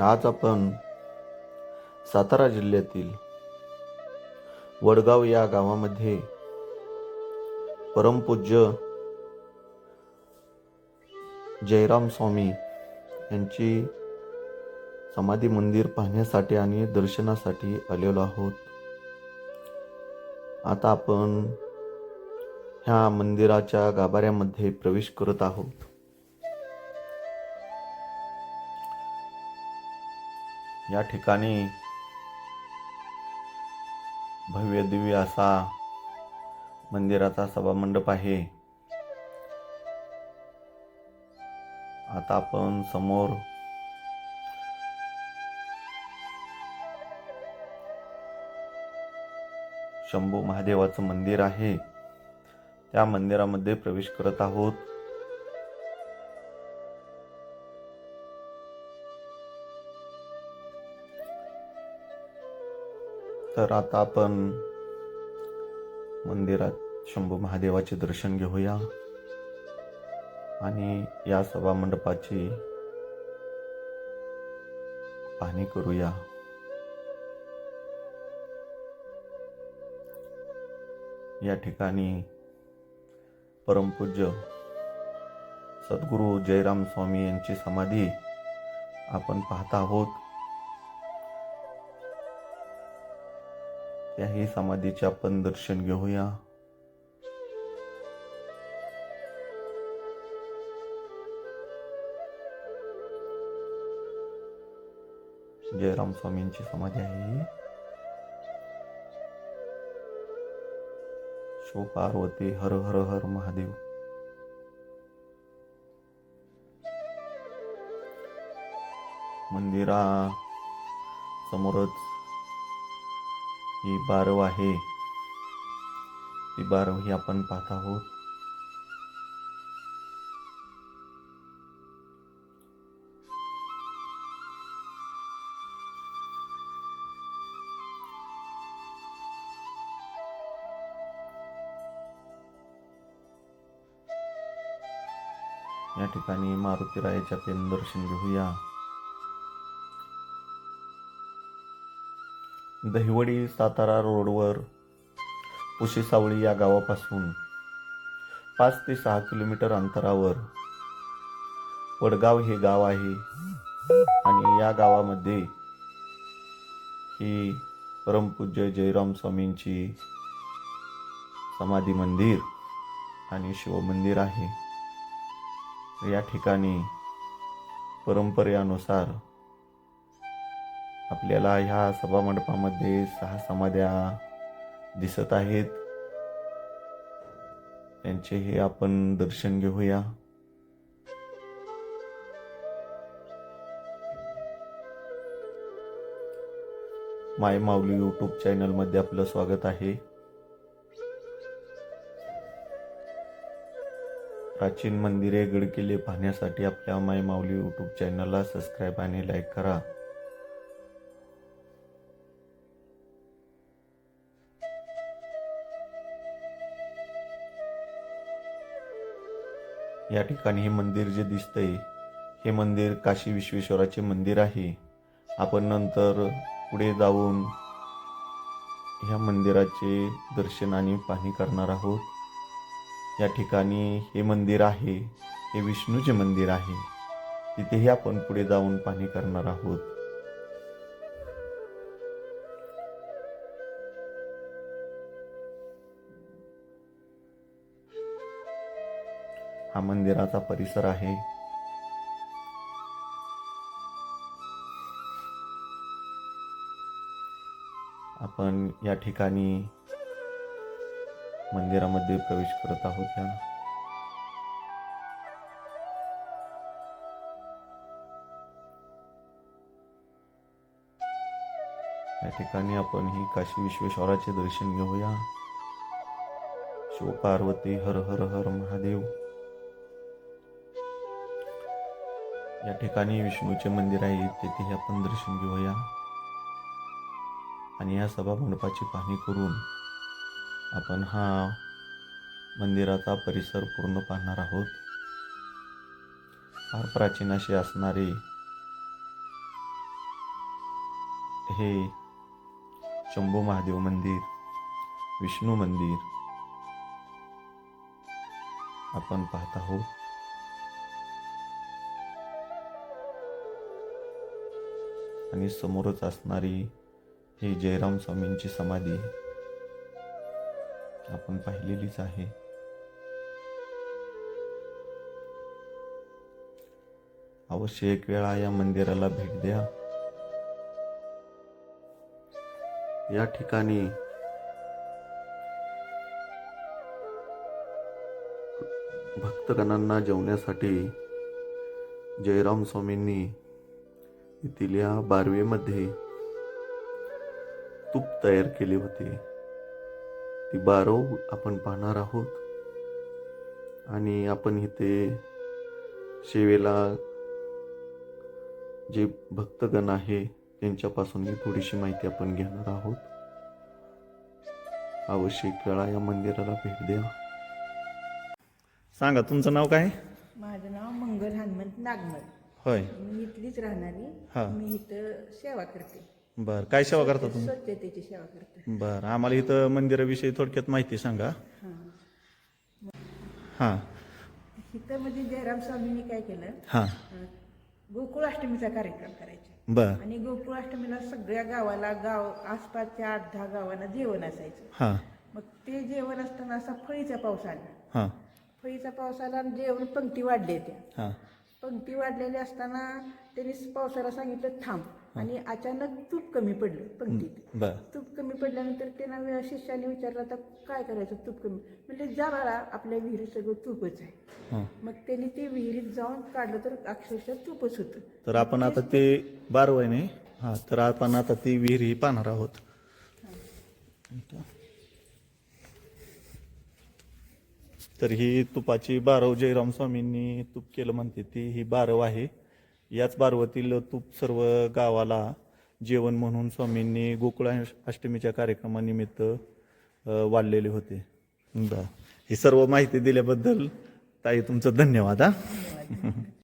आज आपण सातारा जिल्ह्यातील वडगाव या गावामध्ये परमपूज्य जयराम स्वामी यांची समाधी मंदिर पाहण्यासाठी आणि दर्शनासाठी आलेलो आहोत. आता आपण ह्या मंदिराच्या गाभाऱ्यामध्ये प्रवेश करत आहोत. या ठिकाणी भव्य दिव्य असा मंदिराचा सभामंडप आहे. आता आपण समोर शंभू महादेवाचं मंदिर आहे. त्या मंदिरामध्ये प्रवेश करत आहोत. तर आता आपण मंदिरात शंभू महादेवाचे दर्शन घेऊया. आणि या सभा मंडपाची पाहणी करूया. या ठिकाणी परमपूज्य सद्गुरू जयराम स्वामी यांची समाधी आपण पाहत आहोत. त्याही समाधीचे आपण दर्शन घेऊया. जयराम स्वामींची समाधी आहे ही. शिव पार्वती हर हर हर महादेव. मंदिरा समोरच ही बारव आहे ती बारव ही आपण पाहत आहोत या ठिकाणी मारुतीरायाचे आपण दर्शन घेऊया दहिवडी सातारा रोडवर पुशीसावळी या गावापासून पाच ते सहा किलोमीटर अंतरावर वडगाव हे गाव आहे. आणि या गावामध्ये ही परमपूज्य जयराम स्वामींची समाधी मंदिर आणि शिवमंदिर आहे. या ठिकाणी परंपरेनुसार आपल्याला ह्या सभामंडपामध्ये सहा समाध्या दिसत आहेत. त्यांचे हे आपण दर्शन घेऊया. माय माऊली यूट्यूब चॅनलमध्ये आपलं स्वागत आहे. प्राचीन मंदिरे गडकिल्ले पाहण्यासाठी आपल्या माय माऊली यूट्यूब चॅनलला सबस्क्राईब आणि लाईक करा. या ठिकाणी हे मंदिर जे दिसतंय हे मंदिर काशी विश्वेश्वराचे मंदिर आहे. आपण नंतर पुढे जाऊन ह्या मंदिराचे दर्शन आणि पाहणी करणार आहोत. या ठिकाणी हे मंदिर आहे हे विष्णूचे मंदिर आहे. तिथेही आपण पुढे जाऊन पाहणी करणार आहोत. हा मंदिराचा परिसर आहे. आपण या ठिकाणी मंदिरामध्ये प्रवेश करत आहोत या. या ठिकाणी आपण ही काशी विश्वेश्वराचे दर्शन घेऊया. शिव पार्वती हर हर हर महादेव. या ठिकाणी विष्णूचे मंदिर आहे तेथेही आपण दर्शन घेऊया. आणि या सभा मंडपाची पाहणी करून आपण हा मंदिराचा परिसर पूर्ण पाहणार आहोत. फार प्राचीन असे असणारे हे शंभू महादेव मंदिर विष्णू मंदिर आपण पाहत आहोत. आणि समोरच असणारी ही जयराम स्वामींची समाधी आपण पाहिलेलीच आहे. अवश्य एक वेळा या मंदिराला भेट द्या. या ठिकाणी भक्तगणांना जेवण्यासाठी जयराम स्वामींनी येथील या बारवेमध्ये तूप तयार केले होते. ती बारव आपण पाहणार आहोत. आणि आपण इथे सेवेला जे भक्तगण आहे त्यांच्यापासून थोडीशी माहिती आपण घेणार आहोत. आवश्यक वेळा या मंदिराला भेट द्या. सांगा तुमचं नाव काय? माझं नाव मंगल हनुमंत नागमल. होय. मी इथलीच राहणारी. हा. मी इथं सेवा करते. बर. काय सेवा करता तुम्ही? स्वच्छतेची सेवा करते. बर. आम्हाला इथं मंदिराविषयी थोडक्यात माहिती सांगा. हां. हां. इथं म्हणजे जयराम स्वामींनी काय केलं? हां. अं, गोकुळाष्टमीचा कार्यक्रम करायचा. बर. आणि गोकुळाष्टमीला सगळ्या गावाला गाव आसपासच्या आठ दहा गावांना जेवण असायचं. हां. मग ते जेवण असताना असा फळीचा पाऊस आला. हां. फळीचा पाऊस आला आणि जेवण पंक्ती वाढली त्या हां. पंक्ती वाढलेली असताना त्यांनी पावसाला सांगितलं थांब. आणि अचानक तूप कमी पडलं पंक्तीत. बर. तूप कमी पडल्यानंतर त्यांना वे- शिष्याने विचारलं आता काय करायचं तूप कमी? म्हणजे जा बाळा आपल्या विहिरीत सगळं तूपच आहे. हां. मग त्यांनी ते विहिरीत जाऊन काढलं तर अक्षरशः तूपच होतं. तर आपण आता ते बारवय नाही? हां तर आपण आता ती विहीर ही पाहणार आहोत. तर ही तुपाची बारव जयराम स्वामींनी तूप केलं म्हणते ती ही बारव आहे. याच बारवतील तूप सर्व गावाला जेवण म्हणून स्वामींनी गोकुळ अष्टमीच्या कार्यक्रमानिमित्त वाढलेले होते. बरं. ही सर्व माहिती दिल्याबद्दल ताई तुमचं धन्यवाद हा.